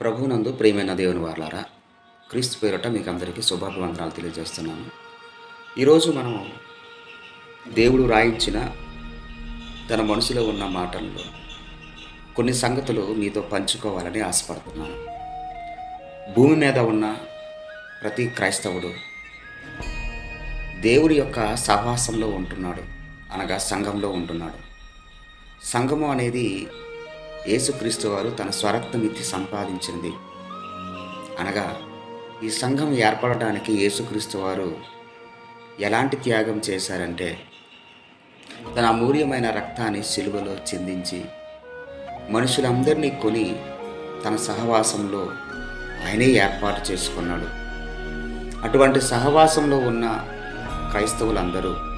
ప్రభునందు ప్రియమైన దేవుని వార్లారా క్రీస్తు పేరట మీకు అందరికీ శుభాభివందనాలు తెలియజేస్తున్నాను. ఈరోజు మనం దేవుడు రాయించిన తన మనసులో ఉన్న మాటల్లో కొన్ని సంగతులు మీతో పంచుకోవాలని ఆశపడుతున్నాను. భూమి మీద ఉన్న ప్రతి క్రైస్తవుడు దేవుడి యొక్క సహవాసంలో ఉంటున్నాడు అనగా సంఘంలో ఉంటున్నాడు. సంఘము అనేది యేసుక్రీస్తు వారు తన స్వరక్తమిత్తి సంపాదించింది. అనగా ఈ సంఘం ఏర్పడడానికి యేసుక్రీస్తు వారు ఎలాంటి త్యాగం చేశారంటే తన అమూల్యమైన రక్తాన్ని సిలువలో చిందించి మనుషులందరినీ కొని తన సహవాసంలో ఆయనే ఏర్పాటు చేసుకున్నాడు. అటువంటి సహవాసంలో ఉన్న క్రైస్తవులందరూ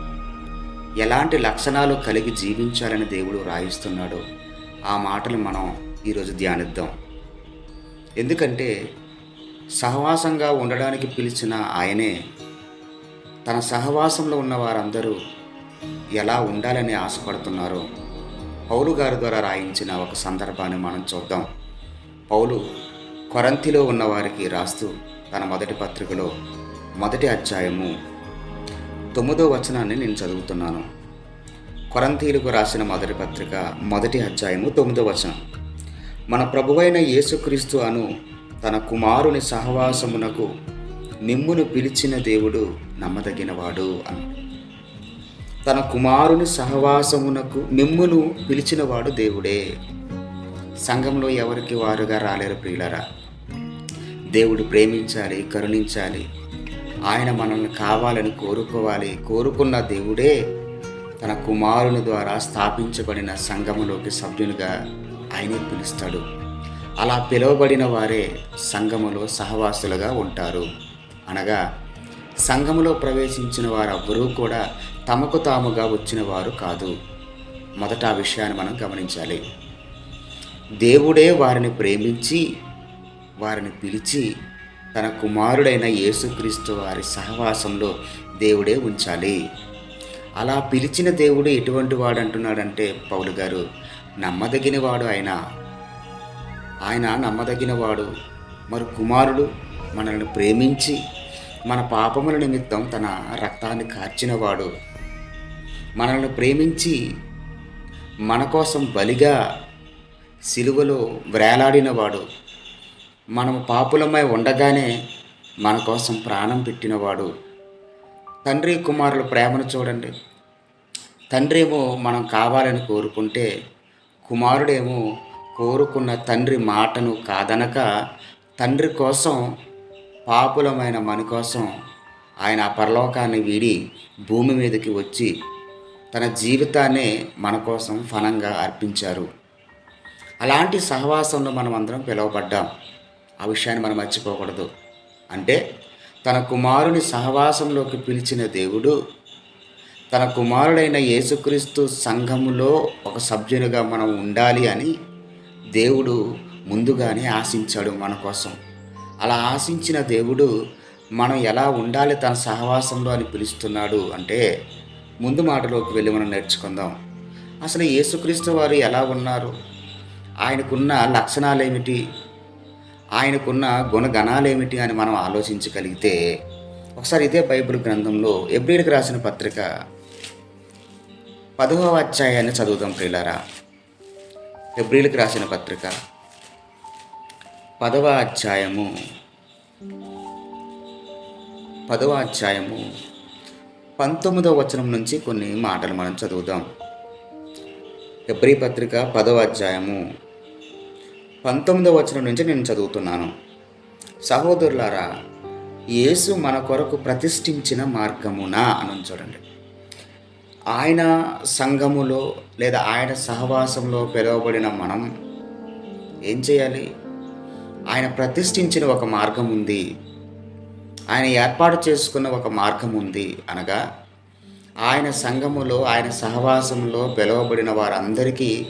ఎలాంటి లక్షణాలు కలిగి జీవించాలని దేవుడు రాయిస్తున్నాడో ఆ మాటలు మనం ఈరోజు ధ్యానిద్దాం. ఎందుకంటే సహవాసంగా ఉండడానికి పిలిచిన ఆయనే తన సహవాసంలో ఉన్న వారందరూ ఎలా ఉండాలని ఆశపడుతున్నారో పౌలు గారి ద్వారా రాయించిన ఒక సందర్భాన్ని మనం చూద్దాం. పౌలు కొరంతిలో ఉన్నవారికి రాస్తూ తన మొదటి పత్రికలో మొదటి అధ్యాయము తొమ్మిదో వచనాన్ని నేను చదువుతున్నాను. కొరంతీలకు రాసిన మొదటి పత్రిక మొదటి అధ్యాయము తొమ్మిదో వచనం. మన ప్రభువైన యేసుక్రీస్తు అను తన కుమారుని సహవాసమునకు మిమ్మును పిలిచిన దేవుడు నమ్మదగినవాడు అని. తన కుమారుని సహవాసమునకు మిమ్మును పిలిచినవాడు దేవుడే. సంఘంలో ఎవరికి వారుగా రాలేరు ప్రియులరా? దేవుడు ప్రేమించాలి కరుణించాలి. ఆయన మనల్ని కావాలని కోరుకోవాలి. కోరుకున్న దేవుడే తన కుమారుని ద్వారా స్థాపించబడిన సంఘములోకి సభ్యునిగా ఆయనే పిలుస్తాడు. అలా పిలువబడిన వారే సంఘములో సహవాసులుగా ఉంటారు. అనగా సంఘములో ప్రవేశించిన వారెవ్వరూ కూడా తమకు తాముగా వచ్చిన వారు కాదు. మొదట ఆ విషయాన్ని మనం గమనించాలి. దేవుడే వారిని ప్రేమించి వారిని పిలిచి తన కుమారుడైన యేసుక్రీస్తు వారి సహవాసంలో దేవుడే ఉంచాలి. అలా పిలిచిన దేవుడు ఎటువంటి వాడు అంటున్నాడంటే పౌలు గారు నమ్మదగిన వాడు ఆయన. ఆయన నమ్మదగిన వాడు మరి కుమారుడు మనల్ని ప్రేమించి మన పాపముల నిమిత్తం తన రక్తాన్ని కార్చినవాడు. మనల్ని ప్రేమించి మన కోసం బలిగా సిలువలో వ్రేలాడినవాడు. మనము పాపులమై ఉండగానే మన కోసం ప్రాణం పెట్టినవాడు. తండ్రి కుమారుల ప్రేమను చూడండి. తండ్రి ఏమో మనం కావాలని కోరుకుంటే కుమారుడేమో కోరుకున్న తండ్రి మాటను కాదనక తండ్రి కోసం పాపులమైన మన కోసం ఆయన ఆ పరలోకాన్ని వీడి భూమి మీదకి వచ్చి తన జీవితాన్నే మన కోసం ఫలంగా అర్పించారు. అలాంటి సహవాసంలో మనం అందరం పిలువబడ్డాం. ఆ విషయాన్ని మనం మర్చిపోకూడదు. అంటే తన కుమారుని సహవాసంలోకి పిలిచిన దేవుడు తన కుమారుడైన యేసుక్రీస్తు సంఘములో ఒక సభ్యునిగా మనం ఉండాలి అని దేవుడు ముందుగానే ఆశించాడు మన కోసం. అలా ఆశించిన దేవుడు మనం ఎలా ఉండాలి తన సహవాసంలో అని పిలుస్తున్నాడు అంటే ముందు మాటలోకి వెళ్ళి మనం నేర్చుకుందాం. అసలు యేసుక్రీస్తు వారు ఎలా ఉన్నారు? ఆయనకున్న లక్షణాలు ఏమిటి ఆయనకున్న గుణగణాలేమిటి అని మనం ఆలోచించగలిగితే ఒకసారి ఇదే బైబిల్ గ్రంథంలో ఎబ్రిల్కి రాసిన పత్రిక పదవ అధ్యాయాన్ని చదువుదాం ప్రియులారా. ఎబ్రిల్కి రాసిన పత్రిక పదవ అధ్యాయము పదవ అధ్యాయము పంతొమ్మిదవ వచనం నుంచి కొన్ని మాటలు మనం చదువుదాం. ఎబ్రి పత్రిక పదవ అధ్యాయము పంతొమ్మిదవ వచనం నుంచి నేను చదువుతున్నాను. సహోదరులారా యేసు మన కొరకు ప్రతిష్ఠించిన మార్గమున అని చూడండి. ఆయన సంఘములో లేదా ఆయన సహవాసంలో పిలువబడిన మనం ఏం చేయాలి? ఆయన ప్రతిష్ఠించిన ఒక మార్గం ఉంది. ఆయన ఏర్పాటు చేసుకున్న ఒక మార్గం ఉంది అనగా ఆయన సంఘములో ఆయన సహవాసంలో పిలువబడిన వారందరికీ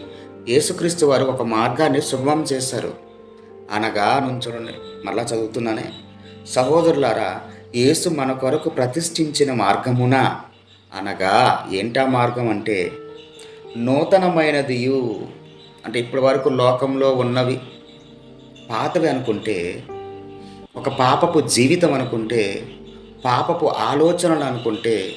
యేసుక్రీస్తు వారు ఒక మార్గాన్ని శుభం చేశారు. అనగా నుంచి మళ్ళా చదువుతున్నానే సహోదరులారా యేసు మన కొరకు ప్రతిష్ఠించిన మార్గమున. అనగా ఏంటా మార్గం అంటే నూతనమైనదియు. అంటే ఇప్పటి వరకు లోకంలో ఉన్నవి పాతవి అనుకుంటే ఒక పాపపు జీవితం అనుకుంటే పాపపు ఆలోచనలు అనుకుంటే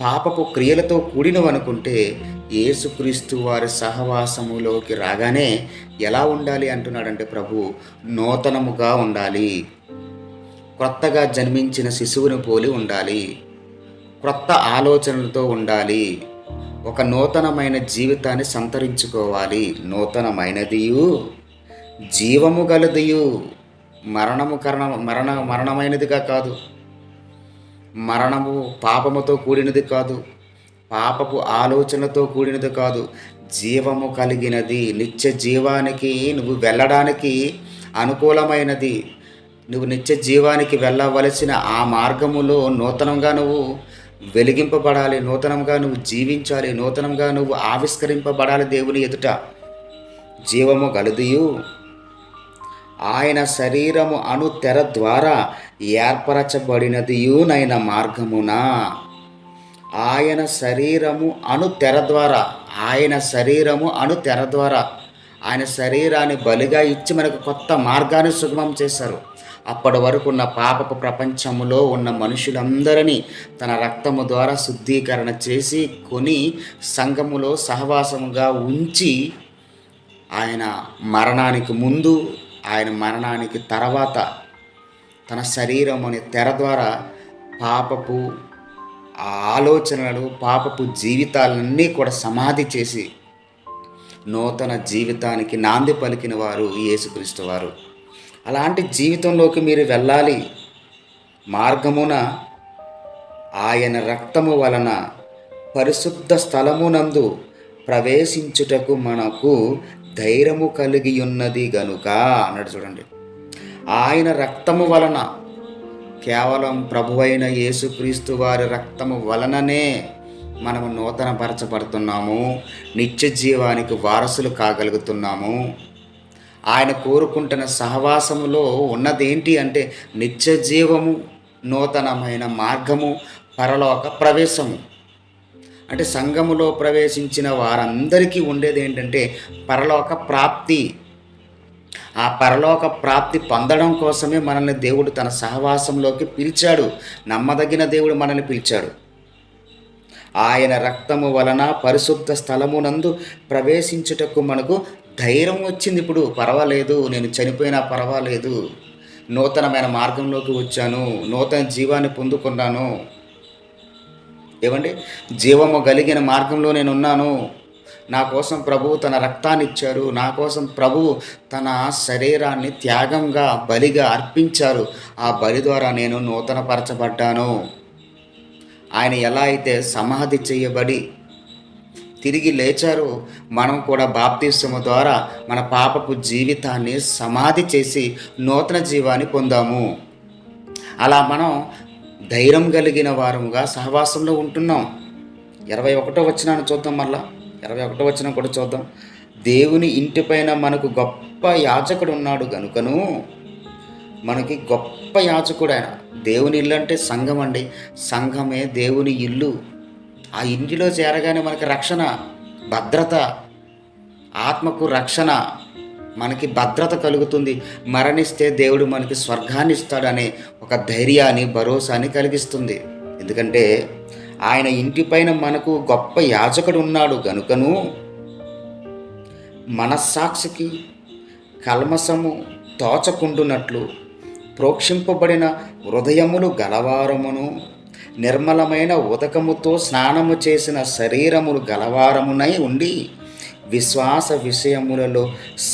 పాపపు క్రియలతో కూడినవనుకుంటే యేసుక్రీస్తు వారి సహవాసములోకి రాగానే ఎలా ఉండాలి అంటున్నాడంటే ప్రభు నూతనముగా ఉండాలి. క్రొత్తగా జన్మించిన శిశువుని పోలి ఉండాలి. క్రొత్త ఆలోచనలతో ఉండాలి. ఒక నూతనమైన జీవితాన్ని సంతరించుకోవాలి. నూతనమైనదియు జీవము గలదియు. మరణము కరణ మరణ మరణమైనదిగా కాదు. మరణము పాపముతో కూడినది కాదు. పాపపు ఆలోచనతో కూడినది కాదు. జీవము కలిగినది నిత్య జీవానికి నువ్వు వెళ్ళడానికి అనుకూలమైనది. నువ్వు నిత్య జీవానికి వెళ్ళవలసిన ఆ మార్గములో నూతనంగా నువ్వు వెలిగింపబడాలి నూతనంగా నువ్వు జీవించాలి నూతనంగా నువ్వు ఆవిష్కరింపబడాలి దేవుని ఎదుట. జీవము గలదియు. ఆయన శరీరము అను తెర ద్వారా ఏర్పరచబడినదియునైన మార్గమునా. ఆయన శరీరము అను తెర ద్వారా ఆయన శరీరము అను తెర ద్వారా ఆయన శరీరాన్ని బలిగా ఇచ్చి మనకు కొత్త మార్గాన్ని సుగమం చేశారు. అప్పటి వరకు ఉన్న పాపపు ప్రపంచములో ఉన్న మనుషులందరినీ తన రక్తము ద్వారా శుద్ధీకరణ చేసి కొని సంఘములో సహవాసముగా ఉంచి ఆయన మరణానికి ముందు ఆయన మరణానికి తర్వాత తన శరీరం అనే తెర ద్వారా పాపపు ఆ ఆలోచనలు పాపపు జీవితాలన్నీ కూడా సమాధి చేసి నూతన జీవితానికి నాంది పలికిన వారు యేసుక్రీస్తు వారు. అలాంటి జీవితంలోకి మీరు వెళ్ళాలి. మార్గమున ఆయన రక్తము వలన పరిశుద్ధ స్థలమునందు ప్రవేశించుటకు మనకు ధైర్యము కలిగి ఉన్నది గనుక అన్నాడు చూడండి. ఆయన రక్తము వలన కేవలం ప్రభువైన యేసుక్రీస్తు వారి రక్తము వలననే మనము నూతనపరచబడుతున్నాము నిత్య జీవానికి వారసులు కాగలుగుతున్నాము. ఆయన కోరుకుంటున్న సహవాసములో ఉన్నదేంటి అంటే నిత్య జీవము నూతనమైన మార్గము పరలోక ప్రవేశము. అంటే సంఘములో ప్రవేశించిన వారందరికీ ఉండేది ఏంటంటే పరలోక ప్రాప్తి. ఆ పరలోక ప్రాప్తి పొందడం కోసమే మనల్ని దేవుడు తన సహవాసంలోకి పిలిచాడు. నమ్మదగిన దేవుడు మనల్ని పిలిచాడు. ఆయన రక్తము వలన పరిశుద్ధ స్థలమునందు ప్రవేశించుటకు మనకు ధైర్యం వచ్చింది. ఇప్పుడు పర్వాలేదు నేను చనిపోయినా పర్వాలేదు. నూతనమైన మార్గంలోకి వచ్చాను. నూతన జీవాన్ని పొందుకున్నాను. ఏమండి? జీవము కలిగిన మార్గంలో నేను ఉన్నాను నా కోసం ప్రభువు తన రక్తాన్ని ఇచ్చారు నా కోసం ప్రభువు తన శరీరాన్ని త్యాగంగా బలిగా అర్పించారు. ఆ బలి ద్వారా నేను నూతనపరచబడ్డాను. ఆయన ఎలా అయితే సమాధి చేయబడి తిరిగి లేచారు మనం కూడా బాప్తిస్మ ద్వారా మన పాపపు జీవితాన్ని సమాధి చేసి నూతన జీవాన్ని పొందాము. అలా మనం ధైర్యం కలిగిన వారముగా సహవాసంలో ఉంటున్నాం. ఇరవై ఒకటో వచ్చినాను చూద్దాం మళ్ళీ. ఇరవై ఒకటో వచ్చిన కూడా చూద్దాం. దేవుని ఇంటిపైన మనకు గొప్ప యాచకుడు ఉన్నాడు కనుకను మనకి గొప్ప యాచకుడు ఆయన. దేవుని ఇల్లు అంటే సంఘం అండి. సంఘమే దేవుని ఇల్లు. ఆ ఇంటిలో చేరగానే మనకి రక్షణ భద్రత ఆత్మకు రక్షణ మనకి భద్రత కలుగుతుంది. మరణిస్తే దేవుడు మనకి స్వర్గాన్ని ఇస్తాడనే ఒక ధైర్యాన్ని భరోసాని కలిగిస్తుంది. ఎందుకంటే ఆయన ఇంటిపైన మనకు గొప్ప యాజకుడు ఉన్నాడు గనుకను మనస్సాక్షికి కల్మసము తోచకుండునట్లు ప్రోక్షింపబడిన హృదయములు గలవారమును నిర్మలమైన ఉదకముతో స్నానము చేసిన శరీరములు గలవారమునై ఉండి విశ్వాస విషయములలో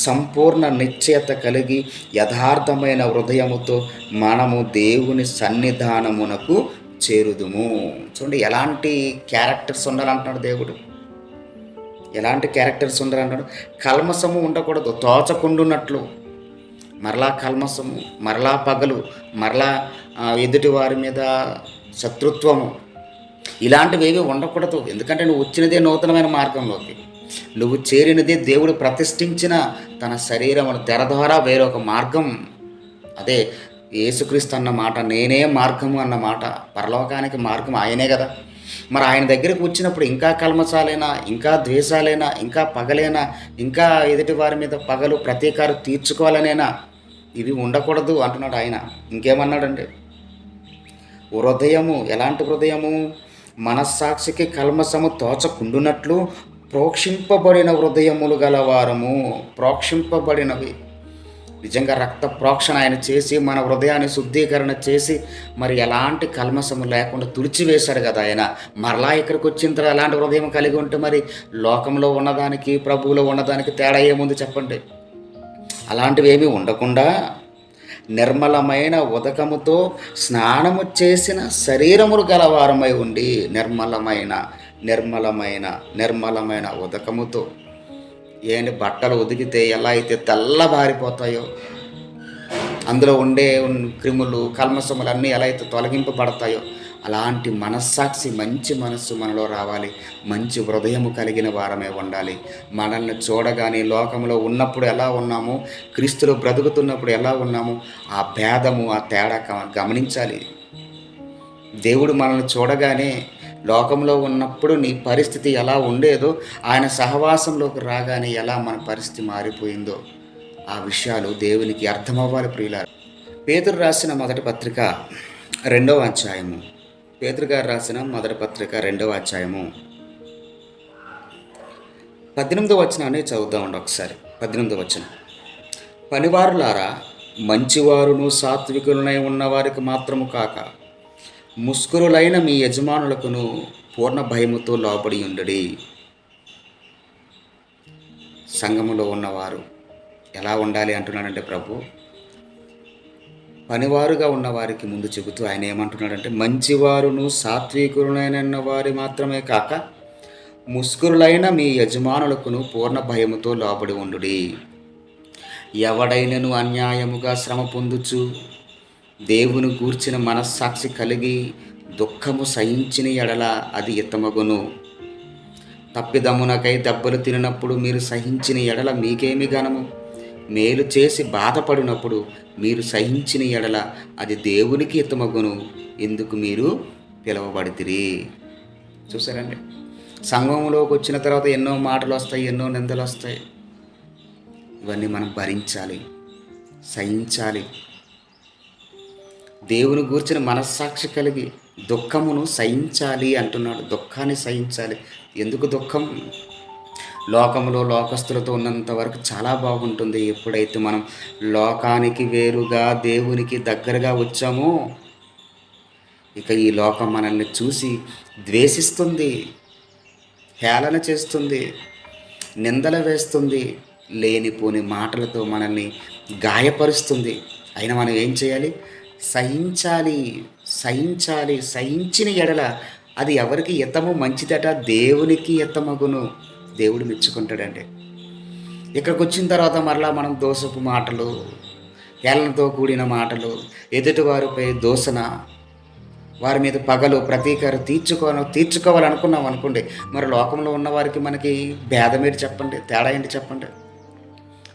సంపూర్ణ నిశ్చయత కలిగి యథార్థమైన హృదయముతో మనము దేవుని సన్నిధానమునకు చేరుదుము. చూడండి ఎలాంటి క్యారెక్టర్స్ ఉండాలంటున్నాడు దేవుడు. ఎలాంటి క్యారెక్టర్స్ ఉండాలంటాడు కల్మసము ఉండకూడదు తోచకుండున్నట్లు. మరలా కల్మసము మరలా పగలు మరలా ఎదుటి వారి మీద శత్రుత్వము. ఇలాంటివి ఏవి ఉండకూడదు. ఎందుకంటే నువ్వు వచ్చినదే నూతనమైన మార్గంలోకి. నువ్వు చేరినదే దేవుడు ప్రతిష్ఠించిన తన శరీరమును తెర ద్వారా వేరొక మార్గం. అదే యేసుక్రీస్తు అన్న మాట నేనే మార్గము అన్న మాట పరలోకానికి మార్గం ఆయనే కదా. మరి ఆయన దగ్గరికి వచ్చినప్పుడు ఇంకా కల్మచాలైనా ఇంకా ద్వేషాలైనా ఇంకా పగలైనా ఇంకా ఎదుటి వారి మీద పగలు ప్రతీకారం తీర్చుకోవాలనేనా? ఇవి ఉండకూడదు అంటున్నాడు ఆయన. ఇంకేమన్నాడండి హృదయము ఎలాంటి హృదయము? మనస్సాక్షికి కల్మసము తోచకుండునట్లు ప్రోక్షింపబడిన హృదయములు గలవారము. ప్రోక్షింపబడినవి నిజంగా రక్త ప్రోక్షణ ఆయన చేసి మన హృదయాన్ని శుద్ధీకరణ చేసి మరి ఎలాంటి కల్మసము లేకుండా తుడిచివేశాడు కదా ఆయన. మరలా ఇక్కడికి వచ్చిన తర్వాత ఎలాంటి హృదయం కలిగి ఉంటే మరి? లోకంలో ఉన్నదానికి ప్రభువులో ఉన్నదానికి తేడా ఏముంది చెప్పండి? అలాంటివి ఏమీ ఉండకుండా నిర్మలమైన ఉదకముతో స్నానము చేసిన శరీరములు గలవారమై ఉండి నిర్మలమైన నిర్మలమైన నిర్మలమైన ఉదకముతో ఏంటి బట్టలు ఉదికితే ఎలా అయితే తెల్లబారిపోతాయో అందులో ఉండే క్రిములు కల్మసములు అన్నీ ఎలా అయితే తొలగింపబడతాయో అలాంటి మనస్సాక్షి మంచి మనస్సు మనలో రావాలి. మంచి హృదయము కలిగిన వారమే ఉండాలి. మనల్ని చూడగానే లోకంలో ఉన్నప్పుడు ఎలా ఉన్నాము క్రీస్తులో బ్రతుకుతున్నప్పుడు ఎలా ఉన్నాము ఆ భేదము ఆ తేడా గమ- గమనించాలి. దేవుడు మనల్ని చూడగానే లోకంలో ఉన్నప్పుడు నీ పరిస్థితి ఎలా ఉండేదో ఆయన సహవాసంలోకి రాగానే ఎలా మన పరిస్థితి మారిపోయిందో ఆ విషయాలు దేవునికి అర్థమవ్వాలి ప్రియులారు. పేదరు రాసిన మొదటి పత్రిక రెండవ అధ్యాయము. పేదరు గారు రాసిన మొదటి పత్రిక రెండవ అధ్యాయము. పద్దెనిమిదవ వచనాన్ని చదువుదామండి ఒకసారి. పద్దెనిమిదవ వచనం. పనివారులారా మంచివారును సాత్వికులనై ఉన్నవారికి మాత్రము కాక ముస్కురులైన మీ యజమానులకును పూర్ణ భయముతో లోబడి ఉండడి. సంఘములో ఉన్నవారు ఎలా ఉండాలి అంటున్నాడంటే ప్రభు పనివారుగా ఉన్న వారికి ముందు చెబుతూ ఆయన ఏమంటున్నాడంటే మంచివారును సాత్వికులైన వారి మాత్రమే కాక ముస్కురులైన మీ యజమానులకును పూర్ణ భయముతో లోబడి ఉండుడి. ఎవడైనను అన్యాయముగా శ్రమ పొందుచు దేవుని గూర్చిన మనస్సాక్షి కలిగి దుఃఖము సహించిన ఎడల అది ఇతమగును తప్పిదమ్మునకై దెబ్బలు తినప్పుడు మీరు సహించిన ఎడల మీకేమి గనము మేలు చేసి బాధపడినప్పుడు మీరు సహించిన ఎడల అది దేవునికి ఇతమగును ఎందుకు మీరు పిలవబడితిరి? చూసారండి సంఘంలోకి వచ్చిన తర్వాత ఎన్నో మాటలు వస్తాయి ఎన్నో నిందలు వస్తాయి. ఇవన్నీ మనం భరించాలి సహించాలి. దేవుని గూర్చిన మనస్సాక్షి కలిగి దుఃఖమును సహించాలి అంటున్నాడు. దుఃఖాన్ని సహించాలి. ఎందుకు దుఃఖం? లోకంలో లోకస్తులతో ఉన్నంత వరకు చాలా బాగుంటుంది. ఎప్పుడైతే మనం లోకానికి వేరుగా దేవునికి దగ్గరగా వచ్చామో ఇక ఈ లోకం మనల్ని చూసి ద్వేషిస్తుంది హేళన చేస్తుంది నిందలు వేస్తుంది లేనిపోని మాటలతో మనల్ని గాయపరుస్తుంది. అయినా మనం ఏం చేయాలి? సహించాలి సహించాలి సహించిన ఎడల అది ఎవరికి ఎత్తము? మంచిదట దేవునికి ఎత్తమగును. దేవుడు మెచ్చుకుంటాడండి. ఇక్కడికి వచ్చిన తర్వాత మరలా మనం దోసపు మాటలు హేళనతో కూడిన మాటలు ఎదుటివారిపై దోసన వారి మీద పగలు ప్రతీకారం తీర్చుకో తీర్చుకోవాలనుకున్నాం అనుకోండి మరి లోకంలో ఉన్న వారికి మనకి భేదం ఏంటి చెప్పండి? తేడా ఏంటి చెప్పండి?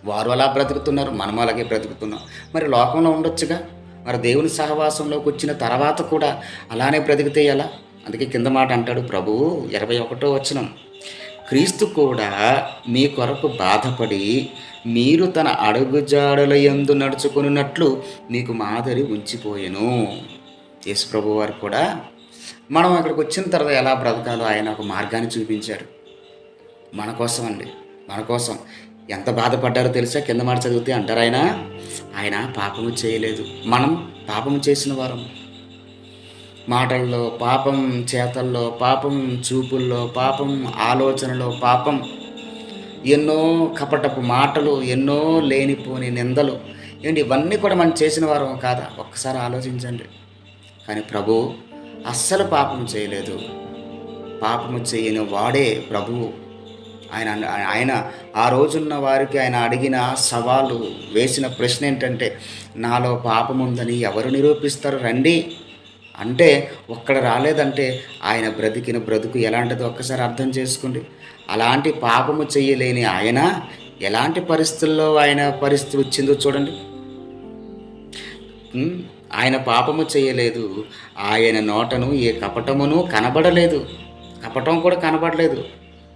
వారు అలా బ్రతుకుతున్నారు మనం అలాగే బ్రతుకుతున్నాం. మరి లోకంలో ఉండొచ్చుగా? మరి దేవుని సహవాసంలోకి వచ్చిన తర్వాత కూడా అలానే బ్రతికితే ఎలా? అందుకే కింద మాట అంటాడు ప్రభువు ఇరవై ఒకటో వచనం. క్రీస్తు కూడా మీ కొరకు బాధపడి మీరు తన అడుగుజాడల ఎందు నడుచుకున్నట్లు మీకు మాదిరి ఉంచిపోయాను. యేసు ప్రభు వారు కూడా మనం అక్కడికి వచ్చిన తర్వాత ఎలా బ్రతకాలో ఆయన ఒక మార్గాన్ని చూపించారు. మన కోసం అండి మన కోసం. ఎంత బాధపడ్డారో తెలుసా? కింద మాట చదివితే అంటారు ఆయన. ఆయన పాపము చేయలేదు. మనం పాపము చేసిన వారం. మాటల్లో పాపం చేతల్లో పాపం చూపుల్లో పాపం ఆలోచనలో పాపం ఎన్నో కపటపు మాటలు ఎన్నో లేనిపోని నిందలు. ఏంటి ఇవన్నీ కూడా మనం చేసిన వారం కాదా? ఒక్కసారి ఆలోచించండి. కానీ ప్రభు అస్సలు పాపం చేయలేదు. పాపము చేయని వాడే ప్రభువు. ఆయన ఆయన ఆ రోజున్న వారికి ఆయన అడిగిన సవాలు వేసిన ప్రశ్న ఏంటంటే నాలో పాపం ఉందని ఎవరు నిరూపిస్తారు? రండి. అంటే ఒక్కడ రాలేదంటే ఆయన బ్రతికిన బ్రతుకు ఎలాంటిదో ఒక్కసారి అర్థం చేసుకోండి. అలాంటి పాపము చెయ్యలేని ఆయన ఎలాంటి పరిస్థితుల్లో ఆయన పరిస్థితి వచ్చిందో చూడండి. ఆయన పాపము చేయలేదు ఆయన నోటను ఏ కపటమును కనబడలేదు. కపటం కూడా కనబడలేదు.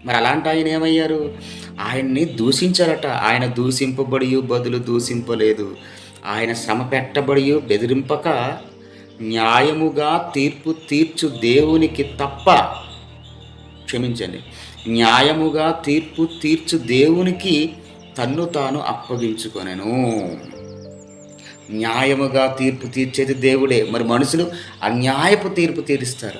మరి అలాంటి ఆయన ఏమయ్యారు? ఆయన్ని దూషించారట. ఆయన దూషింపబడి బదులు దూషింపలేదు. ఆయన శ్రమ పెట్టబడి బెదిరింపక న్యాయముగా తీర్పు తీర్చు దేవునికి తప్ప క్షమించండి. న్యాయముగా తీర్పు తీర్చు దేవునికి తన్ను తాను అప్పగించుకొనెను. న్యాయముగా తీర్పు తీర్చేది దేవుడే. మరి మనుషులు అన్యాయపు తీర్పు తీరుస్తారు.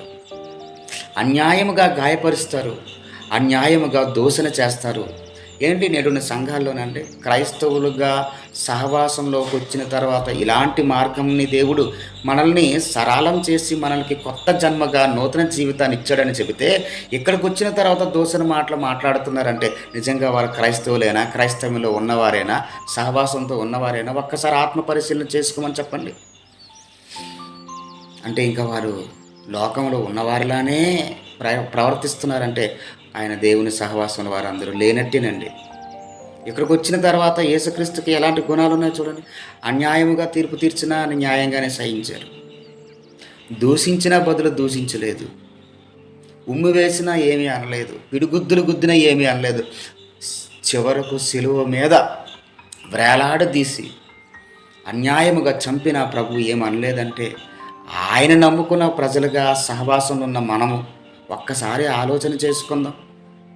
అన్యాయముగా గాయపరుస్తారు. అన్యాయముగా దూషణ చేస్తారు. ఏంటి నేడున్న సంఘాల్లోనండి క్రైస్తవులుగా సహవాసంలోకి వచ్చిన తర్వాత ఇలాంటి మార్గంని దేవుడు మనల్ని సరళం చేసి మనల్ని కొత్త జన్మగా నూతన జీవితాన్ని ఇచ్చాడని చెబితే ఇక్కడికి వచ్చిన తర్వాత దూషణ మాటలు మాట్లాడుతున్నారంటే నిజంగా వారు క్రైస్తవులైనా క్రైస్తవంలో ఉన్నవారైనా సహవాసంతో ఉన్నవారైనా? ఒక్కసారి ఆత్మ పరిశీలన చేసుకోమని చెప్పండి. అంటే ఇంకా వారు లోకంలో ఉన్నవారిలానే ప్ర ప్రవర్తిస్తున్నారంటే ఆయన దేవుని సహవాసం వారందరూ లేనట్టేనండి. ఇక్కడికి వచ్చిన తర్వాత యేసుక్రీస్తుకి ఎలాంటి గుణాలు ఉన్నాయో చూడండి. అన్యాయముగా తీర్పు తీర్చినా అని న్యాయంగానే సహించారు. దూషించినా బదులు దూషించలేదు. ఉమ్మి వేసినా ఏమీ అనలేదు. విడిగుద్దులు గుద్దినా ఏమీ అనలేదు. చివరకు సిలువ మీద వేలాడదీసి అన్యాయముగా చంపిన ప్రభు ఏమనలేదంటే ఆయన నమ్ముకున్న ప్రజలుగా సహవాసంలో ఉన్న మనము ఒక్కసారి ఆలోచన చేసుకుందాం.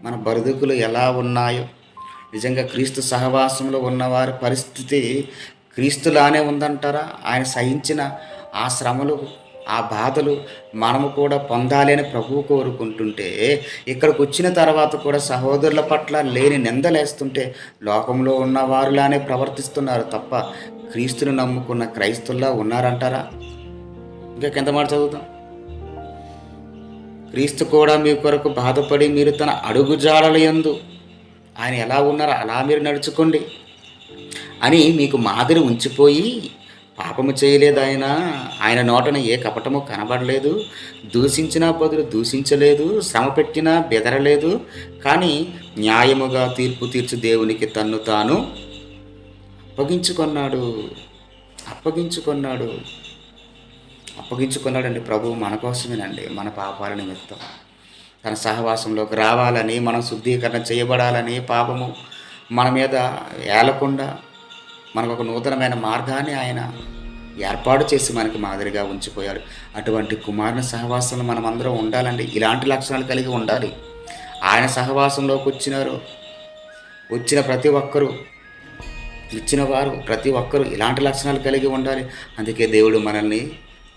మన బరుదుకులు ఎలా ఉన్నాయో. నిజంగా క్రీస్తు సహవాసంలో ఉన్నవారి పరిస్థితి క్రీస్తులానే ఉందంటారా? ఆయన సహించిన ఆ శ్రమలు ఆ బాధలు మనము కూడా పొందాలి అని ప్రభువు కోరుకుంటుంటే ఇక్కడికి వచ్చిన తర్వాత కూడా సహోదరుల పట్ల లేని నిందలేస్తుంటే లోకంలో ఉన్న వారులానే ప్రవర్తిస్తున్నారు తప్ప క్రీస్తుని నమ్ముకున్న క్రైస్తుల్లా ఉన్నారంటారా? ఇంకా కింద మాట చదువుతాం క్రీస్తు కూడా మీ కొరకు బాధపడి మీరు తన అడుగు యందు ఆయన ఎలా ఉన్నారో అలా మీరు నడుచుకోండి అని మీకు మాదిరి ఉంచిపోయి పాపము చేయలేదు ఆయన. ఆయన నోటన ఏ కపటము కనబడలేదు. దూషించినా బదులు దూషించలేదు. శ్రమ పెట్టినా బెదరలేదు. కానీ న్యాయముగా తీర్పు తీర్చు దేవునికి తన్ను తాను అప్పగించుకున్నాడు. అప్పగించుకున్నాడు. అప్పగించుకున్నాడండి ప్రభు మన కోసమేనండి మన పాపాల నిమిత్తం. తన సహవాసంలోకి రావాలని మనం శుద్ధీకరణ చేయబడాలని పాపము మన మీద ఏలకుండా మనకు ఒక నూతనమైన మార్గాన్ని ఆయన ఏర్పాటు చేసి మనకి మాదిరిగా ఉంచిపోయాడు. అటువంటి కుమారుని సహవాసంలో మనం అందరం ఉండాలండి. ఇలాంటి లక్షణాలు కలిగి ఉండాలి. ఆయన సహవాసంలోకి వచ్చినారు. వచ్చిన ప్రతి ఒక్కరూ ఇచ్చిన వారు ప్రతి ఒక్కరూ ఇలాంటి లక్షణాలు కలిగి ఉండాలి. అందుకే దేవుడు మనల్ని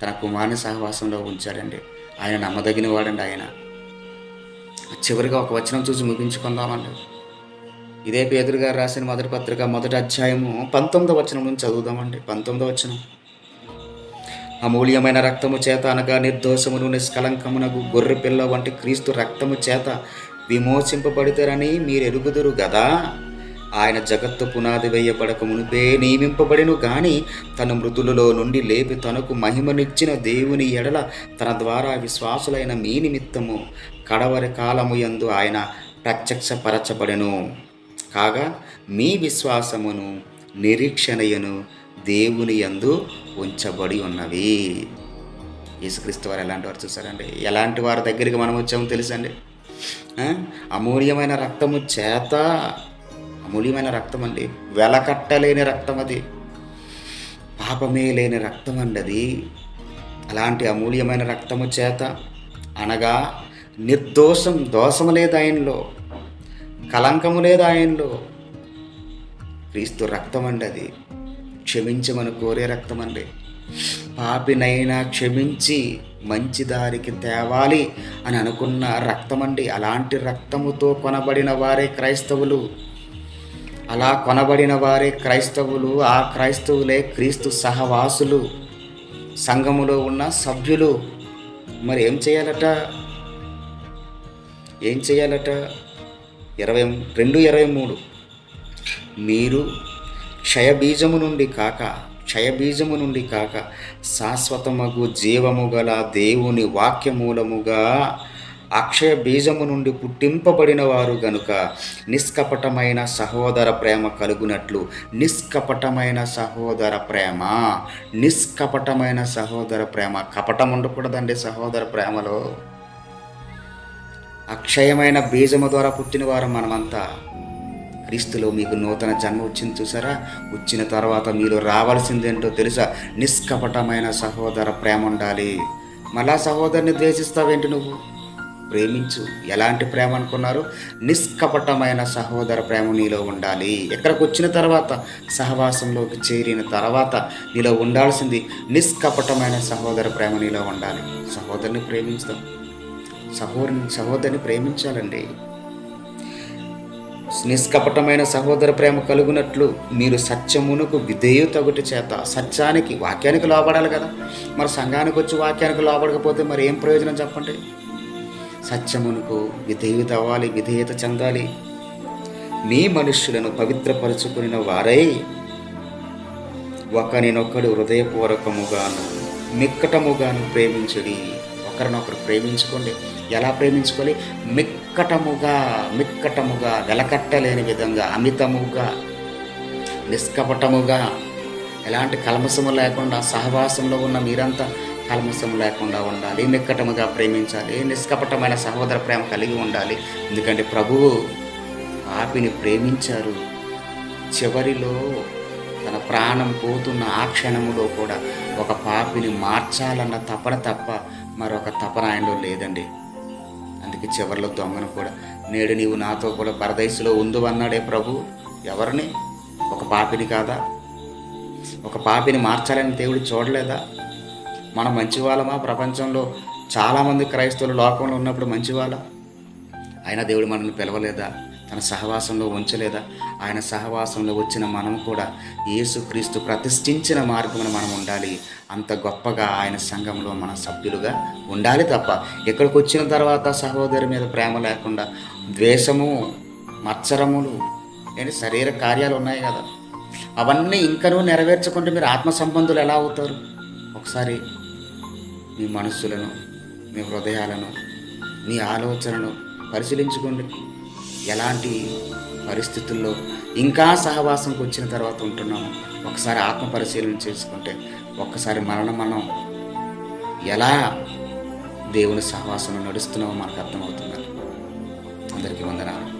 తన కుమారుని సహవాసంలో ఉంచాడండి. ఆయన నమ్మదగిన వాడండి ఆయన. చివరిగా ఒక వచనం చూసి ముగించుకుందామండి. ఇదే పేదరు గారు రాసిన మొదటి పత్రిక మొదటి అధ్యాయము పంతొమ్మిదో వచనం నుంచి చదువుదామండి. పంతొమ్మిదో వచనం. అమూల్యమైన రక్తము చేత అనగా నిర్దోషమును నిష్కలంకమునకు గొర్రె పిల్ల వంటి క్రీస్తు రక్తము చేత విమోచింపబడితేరని మీరు ఎరుగుదురు కదా ఆయన జగత్తు పునాది వేయబడక మునిపే నియమింపబడిను గాని తన మృతులలో నుండి లేపి తనకు మహిమనిచ్చిన దేవుని ఎడల తన ద్వారా విశ్వాసులైన మీ నిమిత్తము కడవరి కాలము యందు ఆయన ప్రత్యక్షపరచబడెను. కాగా మీ విశ్వాసమును నిరీక్షణయను దేవుని యందు ఉంచబడి ఉన్నవి. యేసుక్రీస్తు వారు ఎలాంటి వారు చూసారండి ఎలాంటి వారి దగ్గరికి మనం వచ్చామో తెలుసండి అమూల్యమైన రక్తము చేత అమూల్యమైన రక్తం అండి వెలకట్టలేని రక్తం అది పాపమే లేని రక్తం అండి అది అలాంటి అమూల్యమైన రక్తము చేత అనగా నిర్దోషం దోషము లేదు ఆయనలో. కలంకము లేదు ఆయనలో. క్రీస్తు రక్తం అండి అది క్షమించమని కోరే రక్తం అండి పాపినైనా క్షమించి మంచి దారికి తేవాలి అని అనుకున్న రక్తం అండి అలాంటి రక్తముతో కొనబడిన వారే క్రైస్తవులు. అలా కొనబడిన వారే క్రైస్తవులు ఆ క్రైస్తవులే క్రీస్తు సహవాసులు. సంఘములో ఉన్న సభ్యులు. మరి ఏం చేయాలట? ఏం చేయాలట? ఇరవై రెండు ఇరవై మూడు. మీరు క్షయబీజము నుండి కాక క్షయబీజము నుండి కాక శాశ్వతమగు జీవము గల దేవుని వాక్యమూలముగా అక్షయ బీజము నుండి పుట్టింపబడిన వారు గనుక నిష్కపటమైన సహోదర ప్రేమ కలుగునట్లు. నిష్కపటమైన సహోదర ప్రేమ. నిష్కపటమైన సహోదర ప్రేమ. కపటం ఉండకూడదండి సహోదర ప్రేమలో. అక్షయమైన బీజము ద్వారా పుట్టిన వారు మనమంతా. క్రీస్తులో మీకు నూతన జన్మ వచ్చింది చూసారా? వచ్చిన తర్వాత మీరు రావాల్సిందేంటో తెలుసా? నిష్కపటమైన సహోదర ప్రేమ ఉండాలి. మళ్ళా సహోదరుని ద్వేషిస్తావేంటి నువ్వు? ప్రేమించు. ఎలాంటి ప్రేమ అనుకున్నారు? నిష్కపటమైన సహోదర ప్రేమ నీలో ఉండాలి. ఎక్కడికి వచ్చిన తర్వాత సహవాసంలోకి చేరిన తర్వాత నీలో ఉండాల్సింది నిష్కపటమైన సహోదర ప్రేమ నీలో ఉండాలి. సహోదరుని ప్రేమించుదాం. సహోదరుని సహోదరిని ప్రేమించాలండి. నిష్కపటమైన సహోదర ప్రేమ కలుగునట్లు మీరు సత్యమునకు విధేయుతగుటి చేత సత్యానికి వాక్యానికి లోపడాలి కదా. మరి సంఘానికి వచ్చి వాక్యానికి లోపడకపోతే మరి ఏం ప్రయోజనం చెప్పండి? సత్యమునకు విధేయుత అవ్వాలి విధేయత చెందాలి. మీ మనుష్యులను పవిత్రపరుచుకుని వారై ఒకరినొకడు హృదయపూర్వకముగాను మిక్కటముగాను ప్రేమించుడి. ఒకరినొకరు ప్రేమించుకోండి. ఎలా ప్రేమించుకోవాలి? మిక్కటముగా మిక్కటముగా వెలకట్టలేని విధంగా అమితముగా నిష్కపటముగా. ఎలాంటి కల్మసము లేకుండా సహవాసంలో ఉన్న మీరంతా కల్మసం లేకుండా ఉండాలి మిక్కటముగా ప్రేమించాలి నిష్కపటమైన సహోదర ప్రేమ కలిగి ఉండాలి. ఎందుకంటే ప్రభువు పాపిని ప్రేమించారు. చివరిలో తన ప్రాణం పోతున్న ఆ క్షణములో కూడా ఒక పాపిని మార్చాలన్న తపన తప్ప మరొక తపన ఆయనలో లేదండి. అందుకే చివరిలో దొంగను కూడా నేడు నీవు నాతో కూడా పరదేశంలో ఉందు అన్నాడే ప్రభు. ఎవరిని? ఒక పాపిని కాదా? ఒక పాపిని మార్చాలని దేవుడు చూడలేదా? మనం మంచివాళ్ళమా ప్రపంచంలో? చాలామంది క్రైస్తవులు లోకంలో ఉన్నప్పుడు మంచివాళ్ళ? అయినా దేవుడు మనల్ని పిలవలేదా? తన సహవాసంలో ఉంచలేదా? ఆయన సహవాసంలో వచ్చిన మనం కూడా యేసుక్రీస్తు ప్రతిష్ఠించిన మార్గమున మనం ఉండాలి. అంత గొప్పగా ఆయన సంఘంలో మన సభ్యులుగా ఉండాలి తప్ప ఇక్కడికి వచ్చిన తర్వాత సహోదరి మీద ప్రేమ లేకుండా ద్వేషము మత్సరములు ఏంటి శరీర కార్యాలు ఉన్నాయి కదా? అవన్నీ ఇంకనూ నెరవేర్చకుంటే మీరు ఆత్మ సంబంధులు ఎలా అవుతారు? ఒకసారి మీ మనస్సులను మీ హృదయాలను మీ ఆలోచనను పరిశీలించుకోండి. ఎలాంటి పరిస్థితుల్లో ఇంకా సహవాసంకి వచ్చిన తర్వాత ఉంటున్నాము ఒకసారి ఆత్మ పరిశీలన చేసుకుంటే ఒక్కసారి మరణం మనం ఎలా దేవుని సహవాసంలో నడుస్తున్నామో మనకు అర్థమవుతుంది అందరికీ వందనాలు.